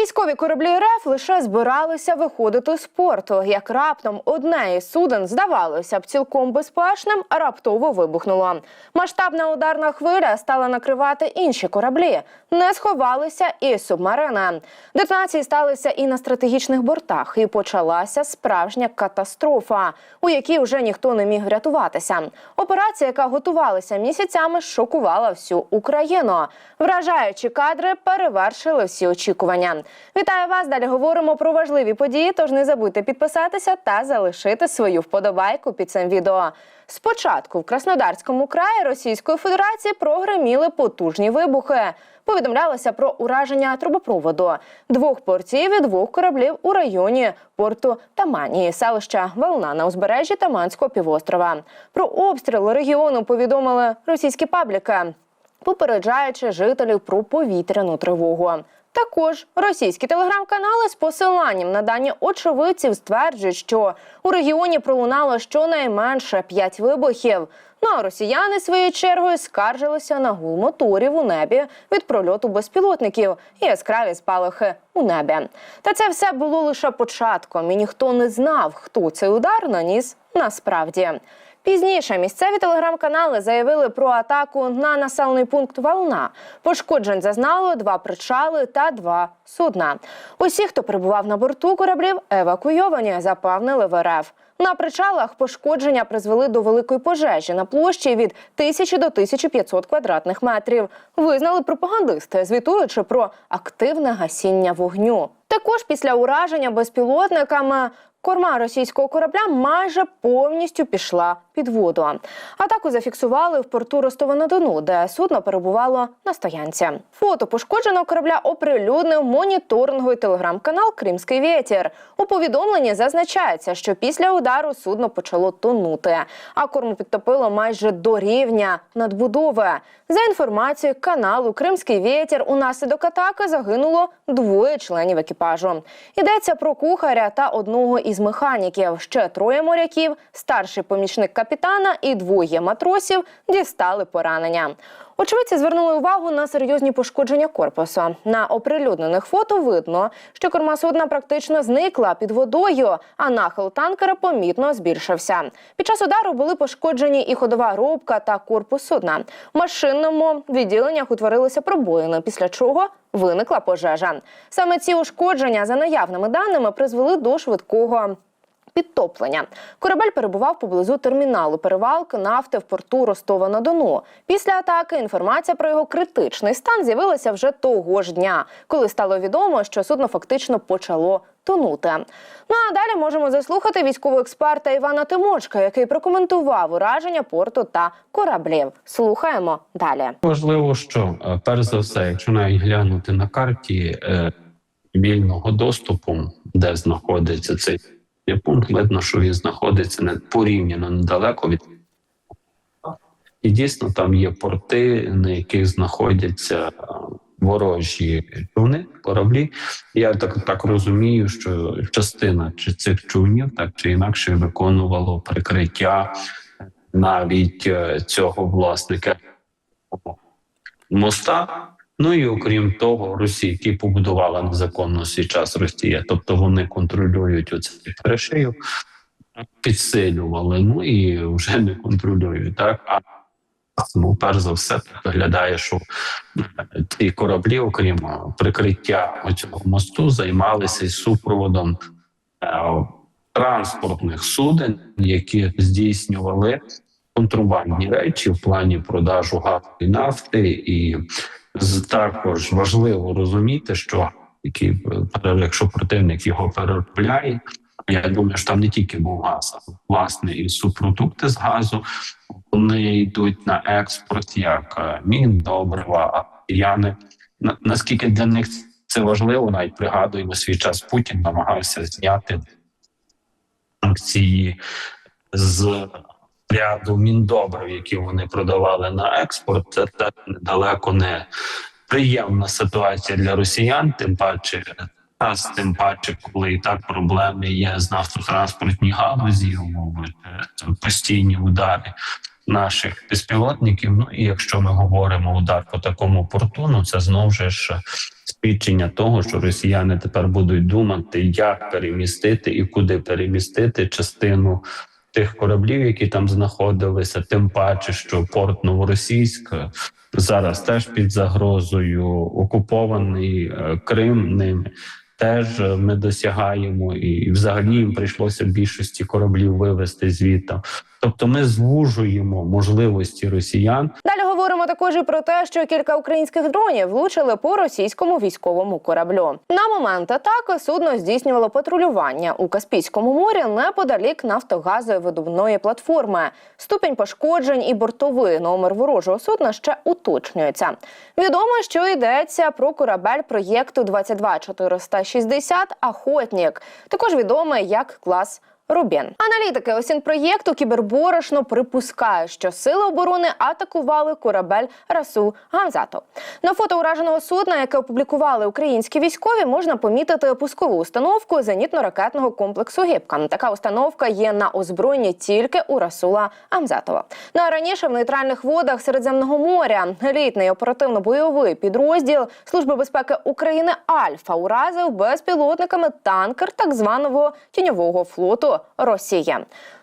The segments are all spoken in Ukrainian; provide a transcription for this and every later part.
Військові кораблі РФ лише збиралися виходити з порту. Як раптом одне із суден, здавалося б, цілком безпечним, раптово вибухнуло. Масштабна ударна хвиля стала накривати інші кораблі. Не сховалися і субмарини. Детонації сталися і на стратегічних бортах, і почалася справжня катастрофа, у якій вже ніхто не міг врятуватися. Операція, яка готувалася місяцями, шокувала всю Україну. Вражаючі кадри перевершили всі очікування. Вітаю вас! Далі говоримо про важливі події. Тож не забудьте підписатися та залишити свою вподобайку під цим відео. Спочатку в Краснодарському краї Російської Федерації прогреміли потужні вибухи. Повідомлялося про ураження трубопроводу двох портів і двох кораблів у районі порту Таманії, селища Волна на узбережжі Таманського півострова. Про обстріл регіону повідомили російські пабліки попереджаючи жителів про повітряну тривогу. Також російські телеграм-канали з посиланням на дані очевидців стверджують, що у регіоні пролунало щонайменше п'ять вибухів. Ну а росіяни своєю чергою скаржилися на гул моторів у небі від прольоту безпілотників і яскраві спалахи у небі. Та це все було лише початком, і ніхто не знав, хто цей удар наніс насправді. Пізніше місцеві телеграм-канали заявили про атаку на населений пункт Волна. Пошкоджень зазнало два причали та два судна. Усі, хто перебував на борту кораблів, евакуйовані, запевнили в РФ. На причалах пошкодження призвели до великої пожежі на площі від 1000 до 1500 квадратних метрів. Визнали пропагандисти, звітуючи про активне гасіння вогню. Також після ураження безпілотниками Корма російського корабля майже повністю пішла під воду. Атаку зафіксували в порту Ростова-на-Дону, де судно перебувало на стоянці. Фото пошкодженого корабля оприлюднив моніторинговий телеграм-канал Кримський вітер. У повідомленні зазначається, що після удару судно почало тонути, а корму підтопило майже до рівня надбудови. За інформацією каналу Кримський вітер унаслідок атаки загинуло двоє членів екіпажу. Йдеться про кухаря та одного із механіків. Ще троє моряків, старший помічник капітана і двоє матросів дістали поранення. Очевидці звернули увагу на серйозні пошкодження корпусу. На оприлюднених фото видно, що корма судна практично зникла під водою, а нахил танкера помітно збільшився. Під час удару були пошкоджені і ходова рубка та корпус судна. В машинному відділеннях утворилися пробоїни, після чого виникла пожежа. Саме ці ушкодження, за наявними даними, призвели до швидкого. Підтоплення корабель перебував поблизу терміналу перевалки нафти в порту Ростова на Дону. Після атаки інформація про його критичний стан з'явилася вже того ж дня, коли стало відомо, що судно фактично почало тонути. Ну а далі можемо заслухати військового експерта Івана Тимочка, який прокоментував ураження порту та кораблів. Слухаємо далі. Важливо, що е, перш за все, якщо навіть глянути на карті е, вільного доступу, де знаходиться цей пункт, видно, що він знаходиться не порівняно недалеко від і дійсно там є порти, на яких знаходяться ворожі човни, кораблі. Я так так розумію, що частина чи цих човнів так чи інакше виконувало прикриття навіть е, цього власника моста. Ну і окрім того, Росія, які побудувала незаконно свій час Росія, тобто вони контролюють оцей перешию, підсилювали. Ну і вже не контролюють. Так а ну, перш за все виглядає, що ці кораблі, окрім прикриття цього мосту, займалися із супроводом е, транспортних суден, які здійснювали контрабандні речі в плані продажу газу і нафти і також важливо розуміти, що які якщо противник його переробляє. Я думаю, що там не тільки був газ, а власне і субпродукти з газу. Вони йдуть на експорт як мін, добрива, я не наскільки для них це важливо, навіть пригадуємо свій час Путін намагався зняти санкції з ряду міндобрив, які вони продавали на експорт, це так недалеко не приємна ситуація для росіян, тим паче. Та тим паче, коли і так проблеми є з нафтотранспортній галузі, умови постійні удари наших безпілотників. Ну і якщо ми говоримо удар по такому порту, ну це знову ж свідчення того, що росіяни тепер будуть думати, як перемістити і куди перемістити частину тих кораблів, які там знаходилися, тим паче, що порт Новоросійськ зараз теж під загрозою окупований е, Крим ними. Теж е, ми досягаємо, і взагалі їм прийшлося більшості кораблів вивезти звідти. Тобто, ми звужуємо можливості росіян Далі говоримо також і про те, що кілька українських дронів влучили по російському військовому кораблю. На момент атаки судно здійснювало патрулювання у Каспійському морі неподалік нафтогазової видобувної платформи. Ступінь пошкоджень і бортовий номер ворожого судна ще уточнюється. Відомо, що йдеться про корабель проєкту 22460 Охотнік. Також відомий як клас. Рубін. Аналітики осінпроєкту Кіберборошно припускають, що сили оборони атакували корабель Расу Гамзато. На фото ураженого судна, яке опублікували українські військові, можна помітити пускову установку зенітно-ракетного комплексу Гібка. Така установка є на озброєнні тільки у Расула Амзатова. Ну а раніше в нейтральних водах Середземного моря елітний оперативно-бойовий підрозділ Служби безпеки України Альфа уразив безпілотниками танкер так званого тіньового флоту Росії.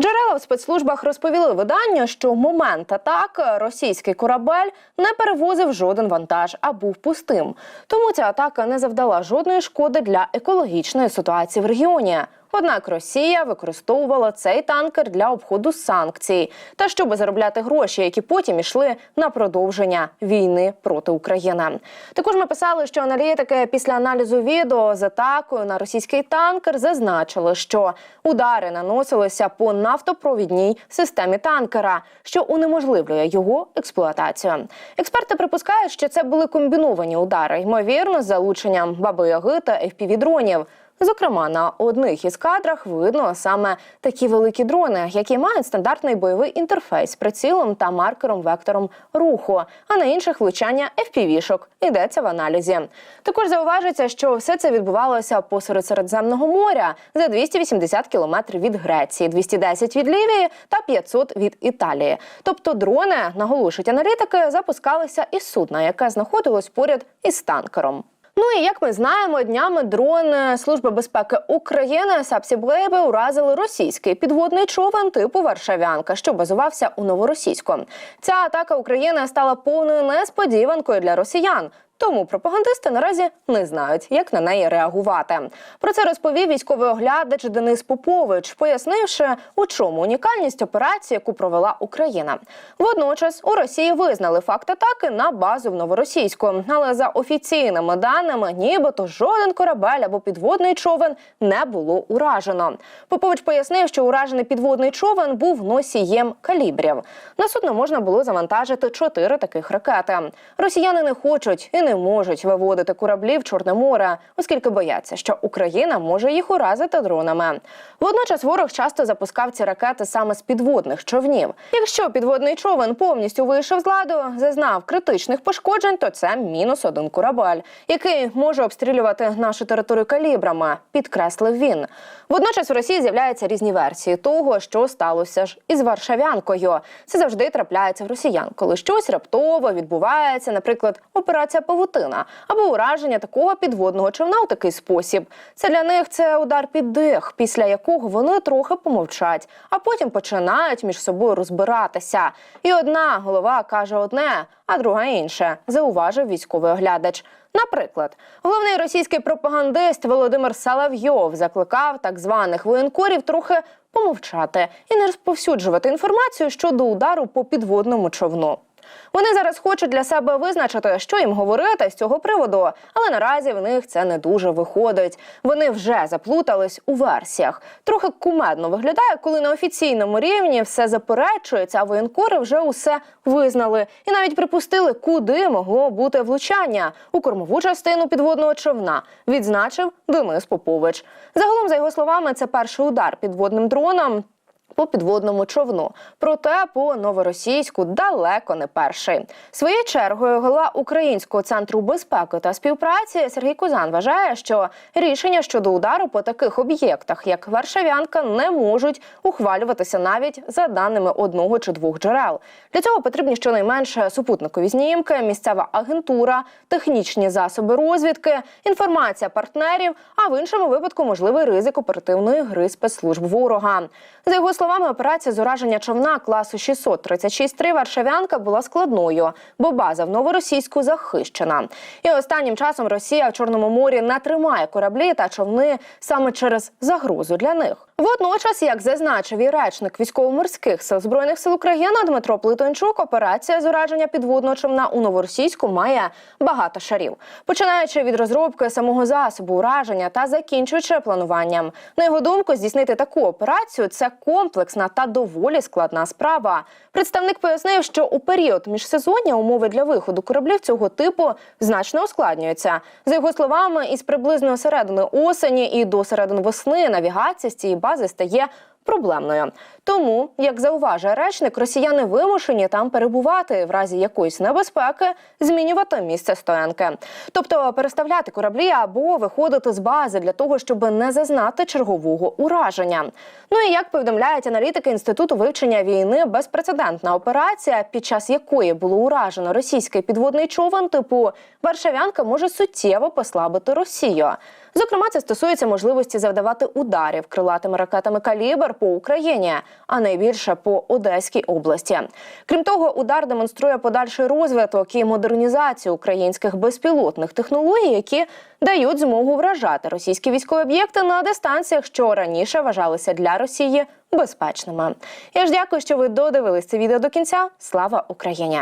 Джерела в спецслужбах розповіли виданню, що в момент атаки російський корабель не перевозив жоден вантаж, а був пустим. Тому ця атака не завдала жодної шкоди для екологічної ситуації в регіоні. Однак Росія використовувала цей танкер для обходу санкцій та щоб заробляти гроші, які потім ішли на продовження війни проти України. Також ми писали, що аналітики після аналізу відео з атакою на російський танкер зазначили, що удари наносилися по нафтопровідній системі танкера, що унеможливлює його експлуатацію. Експерти припускають, що це були комбіновані удари, ймовірно, з залученням баби Яги та FPV-дронів. Зокрема, на одних із кадрах видно саме такі великі дрони, які мають стандартний бойовий інтерфейс прицілом та маркером вектором руху, а на інших влучання FPV-шок. Йдеться в аналізі. Також зауважиться, що все це відбувалося посеред Середземного моря за 280 кілометрів від Греції, 210 від Лівії та 500 від Італії. Тобто дрони, наголошують аналітики, запускалися із судна, яке знаходилось поряд із танкером. Ну і як ми знаємо, днями дрони Служби безпеки України Сапсіблейби уразили російський підводний човен типу Варшавянка, що базувався у Новоросійську. Ця атака України стала повною несподіванкою для росіян. Тому пропагандисти наразі не знають, як на неї реагувати. Про це розповів військовий оглядач Денис Попович, пояснивши, у чому унікальність операції, яку провела Україна. Водночас у Росії визнали факт атаки на базу в Новоросійську, але за офіційними даними, нібито жоден корабель або підводний човен не було уражено. Попович пояснив, що уражений підводний човен був носієм калібрів. На судно можна було завантажити чотири таких ракети. Росіяни не хочуть і не можуть виводити кораблі в Чорне море, оскільки бояться, що Україна може їх уразити дронами. Водночас ворог часто запускав ці ракети саме з підводних човнів. Якщо підводний човен повністю вийшов з ладу, зазнав критичних пошкоджень, то це мінус один корабель, який може обстрілювати нашу територію калібрами. Підкреслив він. Водночас у Росії з'являються різні версії того, що сталося ж із Варшавянкою. Це завжди трапляється в росіян, коли щось раптово відбувається, наприклад, операція Павутина або ураження такого підводного човна у такий спосіб. Це для них це удар під дих, після якого вони трохи помовчать, а потім починають між собою розбиратися. І одна голова каже одне, а друга інше, зауважив військовий оглядач. Наприклад, головний російський пропагандист Володимир Салавйов закликав так званих воєнкорів трохи помовчати і не розповсюджувати інформацію щодо удару по підводному човну. Вони зараз хочуть для себе визначити, що їм говорити з цього приводу, але наразі в них це не дуже виходить. Вони вже заплутались у версіях. Трохи кумедно виглядає, коли на офіційному рівні все заперечується, а воєнкори вже усе визнали і навіть припустили, куди могло бути влучання у кормову частину підводного човна. Відзначив Денис Попович. Загалом, за його словами, це перший удар підводним дроном по підводному човну. Проте по новоросійську далеко не перший. Своєю чергою голова Українського центру безпеки та співпраці Сергій Кузан вважає, що рішення щодо удару по таких об'єктах, як Варшавянка, не можуть ухвалюватися навіть за даними одного чи двох джерел. Для цього потрібні щонайменше супутникові знімки, місцева агентура, технічні засоби розвідки, інформація партнерів, а в іншому випадку можливий ризик оперативної гри спецслужб ворога. За його словами, операція з ураження човна класу 636-3 Варшавянка була складною, бо база в новоросійську захищена. І останнім часом Росія в Чорному морі не тримає кораблі та човни саме через загрозу для них. Водночас, як зазначив і речник військово-морських сил збройних сил України Дмитро Плитончук, операція з ураження підводного човна у новоросійську має багато шарів, починаючи від розробки самого засобу ураження та закінчуючи плануванням. На його думку, здійснити таку операцію це комплексна та доволі складна справа. Представник пояснив, що у період міжсезоння умови для виходу кораблів цього типу значно ускладнюються. За його словами, із приблизно середини осені і до середини весни навігація з цієї бази стає проблемною. Тому, як зауважує речник, росіяни вимушені там перебувати в разі якоїсь небезпеки, змінювати місце стоянки, тобто переставляти кораблі або виходити з бази для того, щоб не зазнати чергового ураження. Ну і як повідомляють аналітики інституту вивчення війни, безпрецедентна операція, під час якої було уражено російський підводний човен, типу Варшавянка, може суттєво послабити Росію. Зокрема, це стосується можливості завдавати ударів крилатими ракетами калібр по Україні, а найбільше по Одеській області. Крім того, удар демонструє подальший розвиток і модернізацію українських безпілотних технологій, які дають змогу вражати російські військові об'єкти на дистанціях, що раніше вважалися для Росії безпечними. Я ж дякую, що ви додивились це відео до кінця. Слава Україні!